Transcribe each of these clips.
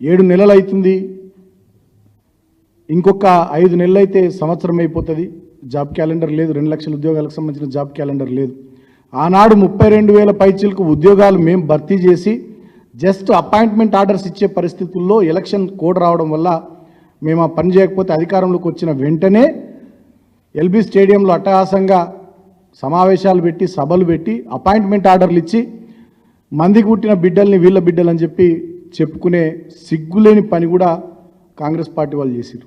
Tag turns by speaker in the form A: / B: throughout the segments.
A: ఏడు నెలలు అవుతుంది ఇంకొక ఐదు నెలలు అయితే సంవత్సరం అయిపోతుంది. జాబ్ క్యాలెండర్ లేదు. రెండు లక్షల ఉద్యోగాలకు సంబంధించిన జాబ్ క్యాలెండర్ లేదు. ఆనాడు ముప్పై రెండు వేల పైచీలకు ఉద్యోగాలు మేము భర్తీ చేసి జస్ట్ అపాయింట్మెంట్ ఆర్డర్స్ ఇచ్చే పరిస్థితుల్లో ఎలక్షన్ కోడ్ రావడం వల్ల మేము ఆ పని చేయకపోతే అధికారంలోకి వచ్చిన వెంటనే ఎల్బీ స్టేడియంలో అట్టహాసంగా సమావేశాలు పెట్టి సభలు పెట్టి అపాయింట్మెంట్ ఆర్డర్లు ఇచ్చి మందికి పుట్టిన బిడ్డల్ని వీళ్ళ బిడ్డలు అని చెప్పి చెప్పుకునే సిగ్గులేని పని కూడా కాంగ్రెస్ పార్టీ వాళ్ళు చేశారు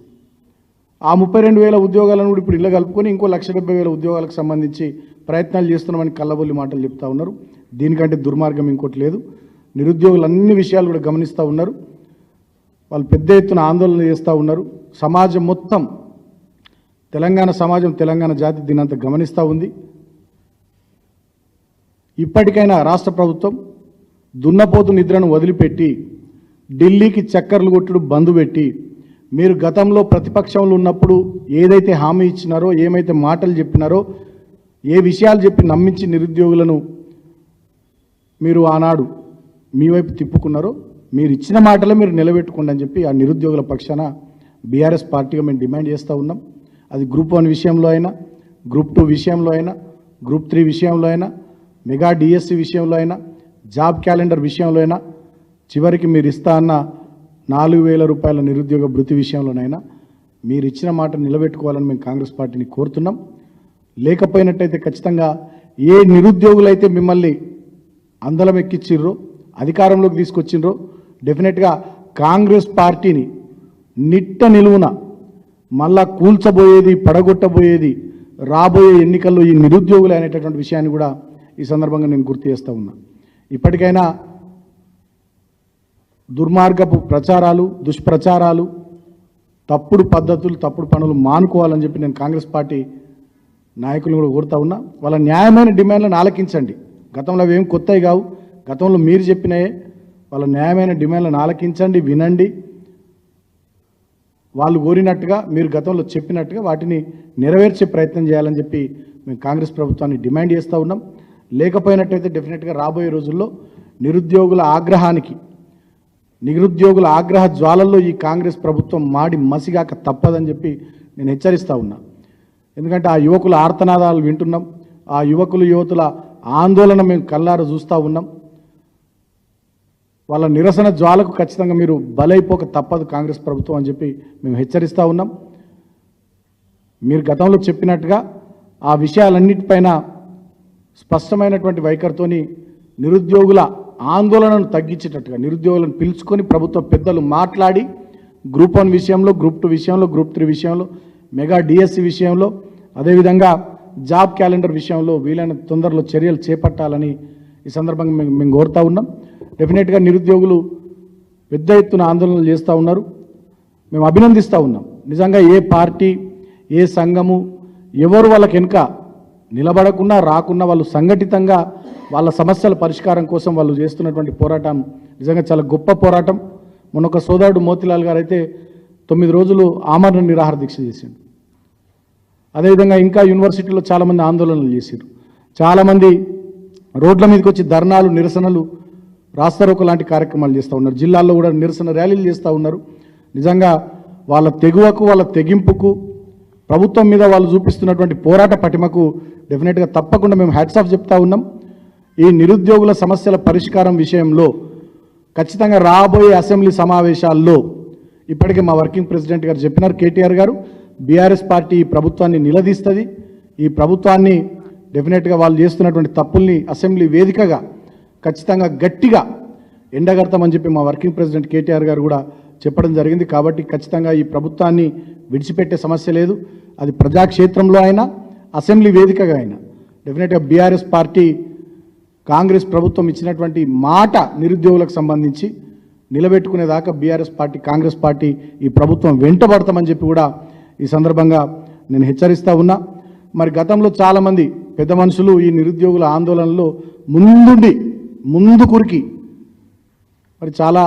A: ఆ ముప్పై రెండు వేల ఉద్యోగాలను కూడా ఇప్పుడు ఇళ్ళ కలుపుకొని ఇంకో లక్ష డెబ్బై వేల ఉద్యోగాలకు సంబంధించి ప్రయత్నాలు చేస్తున్నామని కళ్ళబొల్లి మాటలు చెప్తా ఉన్నారు. దీనికంటే దుర్మార్గం ఇంకోటి లేదు. నిరుద్యోగులు అన్ని విషయాలు కూడా గమనిస్తూ ఉన్నారు. వాళ్ళు పెద్ద ఎత్తున ఆందోళన చేస్తూ ఉన్నారు. సమాజం మొత్తం తెలంగాణ సమాజం తెలంగాణ జాతి దీనంతా గమనిస్తూ ఉంది. ఇప్పటికైనా రాష్ట్ర ప్రభుత్వం దున్నపోతు నిద్రను వదిలిపెట్టి ఢిల్లీకి చక్కర్లు కొట్టుడు బంద్ పెట్టి మీరు గతంలో ప్రతిపక్షంలో ఉన్నప్పుడు ఏదైతే హామీ ఇచ్చినారో ఏమైతే మాటలు చెప్పినారో ఏ విషయాలు చెప్పి నమ్మించి నిరుద్యోగులను మీరు ఆనాడు మీ వైపు తిప్పుకున్నారో మీరు ఇచ్చిన మాటలే మీరు నిలబెట్టుకోండి అని చెప్పి ఆ నిరుద్యోగుల పక్షాన బీఆర్ఎస్ పార్టీగా మేము డిమాండ్ చేస్తూ ఉన్నాం. అది గ్రూప్ వన్ విషయంలో అయినా గ్రూప్ టూ విషయంలో అయినా గ్రూప్ త్రీ విషయంలో అయినా మెగా డిఎస్సి విషయంలో అయినా జాబ్ క్యాలెండర్ విషయంలో అయినా చివరికి మీరు ఇస్తా అన్న నాలుగు వేల రూపాయల నిరుద్యోగ భృతి విషయంలోనైనా మీరు ఇచ్చిన మాట నిలబెట్టుకోవాలని మేము కాంగ్రెస్ పార్టీని కోరుతున్నాం. లేకపోయినట్టయితే ఖచ్చితంగా ఏ నిరుద్యోగులైతే మిమ్మల్ని అందలం ఎక్కిచ్చిర్రో అధికారంలోకి తీసుకొచ్చిండ్రో డెఫినెట్గా కాంగ్రెస్ పార్టీని నిట్ట నిలువున మళ్ళా కూల్చబోయేది పడగొట్టబోయేది రాబోయే ఎన్నికల్లో ఈ నిరుద్యోగులు అనేటటువంటి విషయాన్ని కూడా ఈ సందర్భంగా నేను గుర్తు చేస్తూ ఉన్నా. ఇప్పటికైనా దుర్మార్గపు ప్రచారాలు దుష్ప్రచారాలు తప్పుడు పద్ధతులు తప్పుడు పనులు మానుకోవాలని చెప్పి నేను కాంగ్రెస్ పార్టీ నాయకులను కూడా కోరుతా ఉన్నా. వాళ్ళ న్యాయమైన డిమాండ్లను ఆలకించండి. గతంలో అవి ఏం కొత్తవి కావు. గతంలో మీరు చెప్పినాయే. వాళ్ళ న్యాయమైన డిమాండ్లను ఆలకించండి వినండి. వాళ్ళు కోరినట్టుగా మీరు గతంలో చెప్పినట్టుగా వాటిని నెరవేర్చే ప్రయత్నం చేయాలని చెప్పి మేము కాంగ్రెస్ ప్రభుత్వాన్ని డిమాండ్ చేస్తూ ఉన్నాం. లేకపోయినట్టయితే డెఫినెట్గా రాబోయే రోజుల్లో నిరుద్యోగుల ఆగ్రహానికి నిరుద్యోగుల ఆగ్రహ జ్వాలల్లో ఈ కాంగ్రెస్ ప్రభుత్వం మాడి మసిగాక తప్పదని చెప్పి నేను హెచ్చరిస్తూ ఉన్నా. ఎందుకంటే ఆ యువకుల ఆర్తనాదాలు వింటున్నాం. ఆ యువకులు యువతుల ఆందోళన మేము కల్లారు చూస్తూ ఉన్నాం. వాళ్ళ నిరసన జ్వాలకు ఖచ్చితంగా మీరు బలైపోక తప్పదు కాంగ్రెస్ ప్రభుత్వం అని చెప్పి మేము హెచ్చరిస్తూ ఉన్నాం. మీరు గతంలో చెప్పినట్టుగా ఆ విషయాలన్నిటిపైన స్పష్టమైనటువంటి వైఖరితోని నిరుద్యోగుల ఆందోళనను తగ్గించేటట్టుగా నిరుద్యోగులను పిలుచుకొని ప్రభుత్వ పెద్దలు మాట్లాడి గ్రూప్ వన్ విషయంలో గ్రూప్ టూ విషయంలో గ్రూప్ త్రీ విషయంలో మెగా డిఎస్సి విషయంలో అదేవిధంగా జాబ్ క్యాలెండర్ విషయంలో వీలైన తొందరలో చర్యలు చేపట్టాలని ఈ సందర్భంగా మేము మేము కోరుతా ఉన్నాం. డెఫినెట్గా నిరుద్యోగులు పెద్ద ఎత్తున ఆందోళనలు చేస్తూ ఉన్నారు. మేము అభినందిస్తూ ఉన్నాం. నిజంగా ఏ పార్టీ ఏ సంఘము ఎవరు వాళ్ళకి వెనుక నిలబడకుండా రాకున్న వాళ్ళు సంఘటితంగా వాళ్ళ సమస్యల పరిష్కారం కోసం వాళ్ళు చేస్తున్నటువంటి పోరాటం నిజంగా చాలా గొప్ప పోరాటం. మొన్న ఒక సోదరుడు మోతిలాల్ గారు అయితే తొమ్మిది రోజులు ఆమరణ నిరాహార దీక్ష చేసిండు. అదేవిధంగా ఇంకా యూనివర్సిటీలో చాలామంది ఆందోళనలు చేశారు చాలామంది రోడ్ల మీదకి వచ్చి ధర్నాలు నిరసనలు రాస్తారోక లాంటి కార్యక్రమాలు చేస్తూ ఉన్నారు. జిల్లాల్లో కూడా నిరసన ర్యాలీలు చేస్తూ ఉన్నారు. నిజంగా వాళ్ళ తెగువకు వాళ్ళ తెగింపుకు ప్రభుత్వం మీద వాళ్ళు చూపిస్తున్నటువంటి పోరాట పటిమకు డెఫినెట్గా తప్పకుండా మేము హ్యాట్స్ ఆఫ్ చెప్తా ఉన్నాం. ఈ నిరుద్యోగుల సమస్యల పరిష్కారం విషయంలో ఖచ్చితంగా రాబోయే అసెంబ్లీ సమావేశాల్లో ఇప్పటికే మా వర్కింగ్ ప్రెసిడెంట్ గారు చెప్పినారు కేటీఆర్ గారు. బీఆర్ఎస్ పార్టీ ఈ ప్రభుత్వాన్ని నిలదీస్తుంది. ఈ ప్రభుత్వాన్ని డెఫినెట్గా వాళ్ళు చేస్తున్నటువంటి తప్పుల్ని అసెంబ్లీ వేదికగా ఖచ్చితంగా గట్టిగా ఎండగడతామని చెప్పి మా వర్కింగ్ ప్రెసిడెంట్ కేటీఆర్ గారు కూడా చెప్పడం జరిగింది కాబట్టి ఖచ్చితంగా ఈ ప్రభుత్వాన్ని విడిచిపెట్టే సమస్య లేదు. అది ప్రజాక్షేత్రంలో అయినా అసెంబ్లీ వేదికగా అయినా. డెఫినెట్గా బీఆర్ఎస్ పార్టీ కాంగ్రెస్ ప్రభుత్వం ఇచ్చినటువంటి మాట నిరుద్యోగులకు సంబంధించి నిలబెట్టుకునేదాకా బీఆర్ఎస్ పార్టీ కాంగ్రెస్ పార్టీ ఈ ప్రభుత్వం వెంటబడతామని చెప్పి కూడా ఈ సందర్భంగా నేను హెచ్చరిస్తూ ఉన్నా. మరి గతంలో చాలామంది పెద్ద మనుషులు ఈ నిరుద్యోగుల ఆందోళనలో ముందుండి ముందు కురికి మరి చాలా